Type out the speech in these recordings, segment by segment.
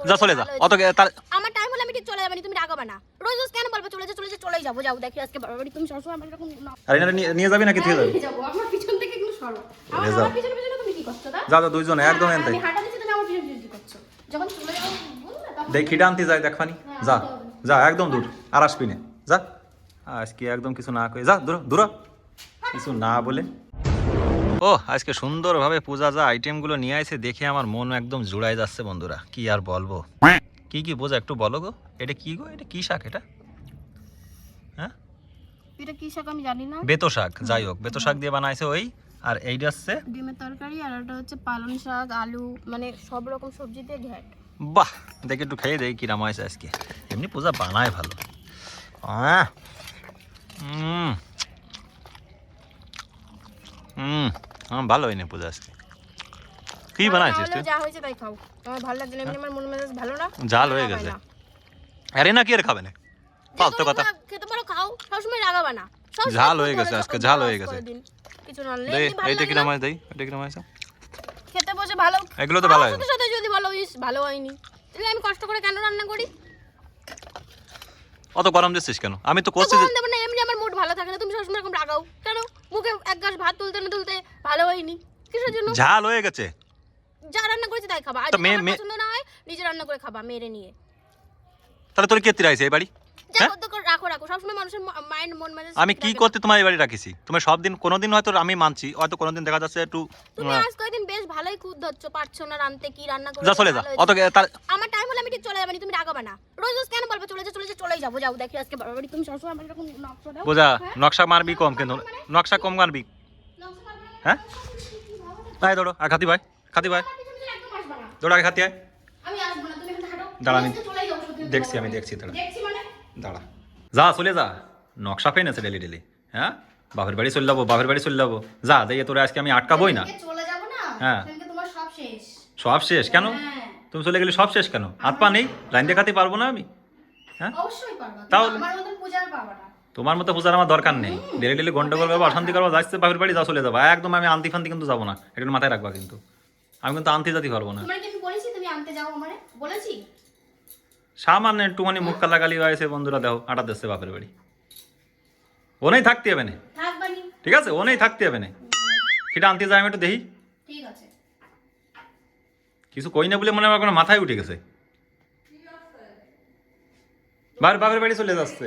যা চলে যা অত তার আমার টাইম হলে আমি ঠিক চলে যাব তুমি রাগাবে না। রোজ রোজ কেন বলবে চলে যা চলে যা চলেই যাব যাও দেখি আজকে বাড়ি তুমি সবসময় আমার এরকম না। আর এনারা নিয়ে- যাবি নাকি থেকে যাবে হ্যাঁ, যাব। আমার পিছন থেকে একটু সরো। আমার পিছনে পিছনে তুমি কি করছ দা যা যা দুইজনে একদম এনতে। আমি হাঁটা দিচ্ছি তুমি আমার পিছনে পিছনে কি করছ? যখন চলে যাব না দেখি আনতে যাই দেখবানি যা যা একদম দূর আর আসবি না। যা। আজকে একদম কিছু না কই যা দূর দূর কিছু না বলে ও আজকে সুন্দরভাবে পূজা যা আইটেমগুলো নিয়ে আসে দেখে আমার মন একদম জুড়াই যাচ্ছে বন্ধুরা। কি আর বলব? কি কি বোঝা একটু বলো গো। এটা কি গো? এটা কি শাক এটা? হ্যাঁ? এটা কি শাক আমি জানি না। বেতো শাক যাই হোক বেতো শাক দিয়ে বানাইছে ওই আর এইটা হচ্ছে? ডিমের তরকারি আর ওটা হচ্ছে পালং শাক আলু মানে সব রকম সবজি দিয়ে ঘ্যাট। বাহ দেখে একটু খেয়ে দেখি কিরাম হয়েছে আজকে। এমনি পূজা বানায় ভালো। হুম হুম আমার ভালো হয়নি পূজা আজকে। কি বানাইছিস তুই? যা হয়েছে তাই খাও। আমার ভালো লাগছে না আমার মন মেজাজ ভালো না? জাল হয়ে গেছে। আরে না কি আর খাবে না? ফালতু কথা। খেতে পারো খাও। সবসময় রাগাবা না। সবসময় ঝাল হয়ে গেছে আজকে, ঝাল হয়ে গেছে। কিছু না হলে দেই? এইটা এটা হয়েছে? খেতে বসে ভালো এগুলো তো ভালো হয়নি। সাথে যদি ভালো ইস ভালো হয়নি। তাহলে আমি কষ্ট করে কেন রান্না করি? অত গরম দিচ্ছিস কেন? আমি তো করছি না এমনি আমার মুড ভালো থাকে না। তুমি সবসময় এরকম রাগাও। কেন? মুখে এক গ্লাস ভাত তুলতে না তুলতে ভালো হয়নি। কিসের জন্য? ঝাল হয়ে গেছে। যা রান্না করেছি তাই খাবা। আর যদি আমার পছন্দ না হয় নিজে রান্না করে খাবা মেরে নিয়ে। তাহলে তোর কে তিরাইছে এই বাড়ি? হ্যাঁ? করতে কর রাখো রাখো। সবসময় মানুষের মাইন্ড মন মেজাজ আমি কি করতে তোমার এই বাড়ি রাখিছি? তুমি সব দিন কোনোদিন হয়তো আমি মানছি হয়তো কোনোদিন দেখা যাচ্ছে একটু তুমি আজ কয়েকদিন বেশ ভালোই খুদ ধরছো পারছ না রানতে কি রান্না করে যা চলে যা। অত আমার টাইম হলে আমি ঠিক চলে যাব তুমি রাগাবে না। রোজ রোজ কেন বলবে চলে যা চলে যা চলেই যাব যাও দেখি আজকে বাড়ি তুমি সবসময় আমার এরকম নকশা দাও বোঝা হ্যাঁ? নকশা মারবি কম কিন্তু নকশা কম মারবি। হ্যাঁ? তাই দৌড়ো আর খাতি ভাই খাতি ভাই। দৌড়ো আগে খাতি আয়। দাঁড়া, আমি দেখছি, আমি দেখছি, দাঁড়া। দাঁড়া। যা চলে যা। নকশা পেনেছে ডেলি ডেলি হ্যাঁ? বাপের বাড়ি চলে যাব বাপের বাড়ি চলে যাব। যা দেখে তোরা আজকে আমি আটকাবোই না। হ্যাঁ। সব শেষ। কেন? হ্যাঁ। তুমি চলে গেলে সব শেষ কেন? হাত পা নেই? লাইন দেখাতে পারব না আমি? হ্যাঁ? তাহলে- তোমার মতো পূজার আমার দরকার নেই। ডেলি ডেলি গন্ডগোল করব অশান্তি করব যাচ্ছে বাপের বাড়ি যা চলে যাব। একদম আমি আন্তি ফান্তি কিন্তু যাব না। এটা মাথায় রাখবা কিন্তু। আমি কিন্তু আন্তি জাতি পারব না। সামান্য একটুখানি মুখ কালাগালি হয়েছে বন্ধুরা দেখো আটা দিচ্ছে বাপের বাড়ি। ওনেই থাকতে হবে না। ঠিক আছে ওনেই থাকতে হবে না। সেটা আনতে যাই আমি একটু দেখি। কিছু কই না বলে মনে হয় আমার কোনো মাথায় উঠে গেছে। বাপের বাড়ি চলে যাচ্ছে।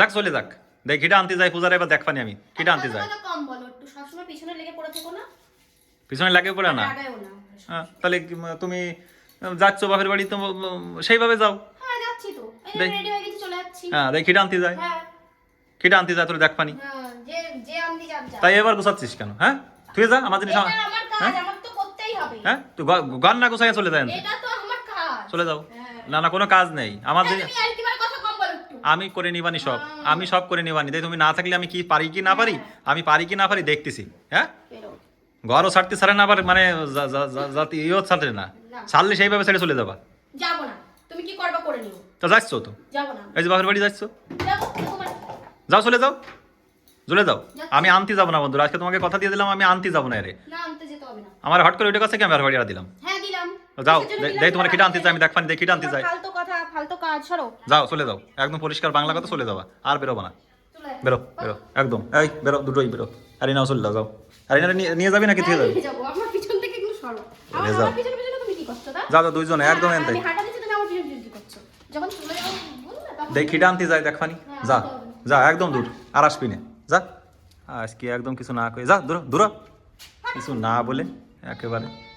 যাক চলে যাক। দেখ কিটা আনতে যাই পূজার এবার দেখবানি আমি। কিটা আনতে যাই কম বলো একটু। সবসময় পিছনে লেগে পড়ে থেকো না। পিছনে লাগে পড়ে না? হ্যাঁ, তাহলে তুমি যাচ্ছ বাপের বাড়ি তো সেইভাবে যাও। হ্যাঁ যাচ্ছি তো। দেখ। রেডি হয়ে গেছি চলে যাচ্ছি। হ্যাঁ দেখ কিটা আনতে যায়। হ্যাঁ। কিটা আনতে যায় তোর দেখবানি হ্যাঁ যে যে আনতে যাব তাই এবার গুছাচ্ছিস কেন হ্যাঁ? তুই যা আমার জিনিস আমার- কাজ আমার তো করতেই হবে। হ্যাঁ? তুই গান না গুছাই চলে যায় এটা তো আমার কাজ। চলে যাও। হ্যাঁ। না না কোনো কাজ নেই। আমার হ্যাঁ, জিনিস তুমি আর কি বার কথা কম বলো একটু আমি করে নিবানি সব। আমি সব করে নিবানি। দেখ তুমি না থাকলে আমি কি পারি কি না পারি? আমি পারি কি না পারি দেখতেছি হ্যাঁ? ঘরও ছাড়তে ছাড়ে না আবার মানে জাতি ইয়েও ছাড়ে না। ছাড়লে সেইভাবে ছেড়ে চলে যাবা। যাব না। তুমি কি করবা করে নিও। তো যাচ্ছ তো? যাব না। এই যে বাপের বাড়ি যাচ্ছ? যাও চলে যাও। চলে যাও। আমি আনতে যাব না বন্ধুরা আজকে তোমাকে কথা দিয়ে দিলাম আমি আনতে যাব না রে আমার হট করে ওইটা কাছে কি আমি আর বাড়ি আর দিলাম? হ্যাঁ দিলাম। যাও? দেখ তোমার কিটা আনতে চাই আমি দেখি কিটা আনতে চাই। ফালতু কাজ সরো। যাও চলে যাও। একদম পরিষ্কার বাংলা কথা চলে যাবা। আর বেরোবা না। বেরো বেরো একদম। এই বেরো দুটোই বেরো। আর নাও চলে যাও আর নিয়ে- নিয়ে যাবি নাকি থেকে হ্যাঁ, যাবি? যাব। থেকে নিয়ে যাও। যাও যাও দুইজনে একদম এনতে। যাব দেখি আনতে যাই দেখবানি হ্যাঁ, যা যা একদম দূর। আর আসবি না। যা। আজকে একদম কিছু না কই যা দূর দূর। কিছু না বলে একেবারে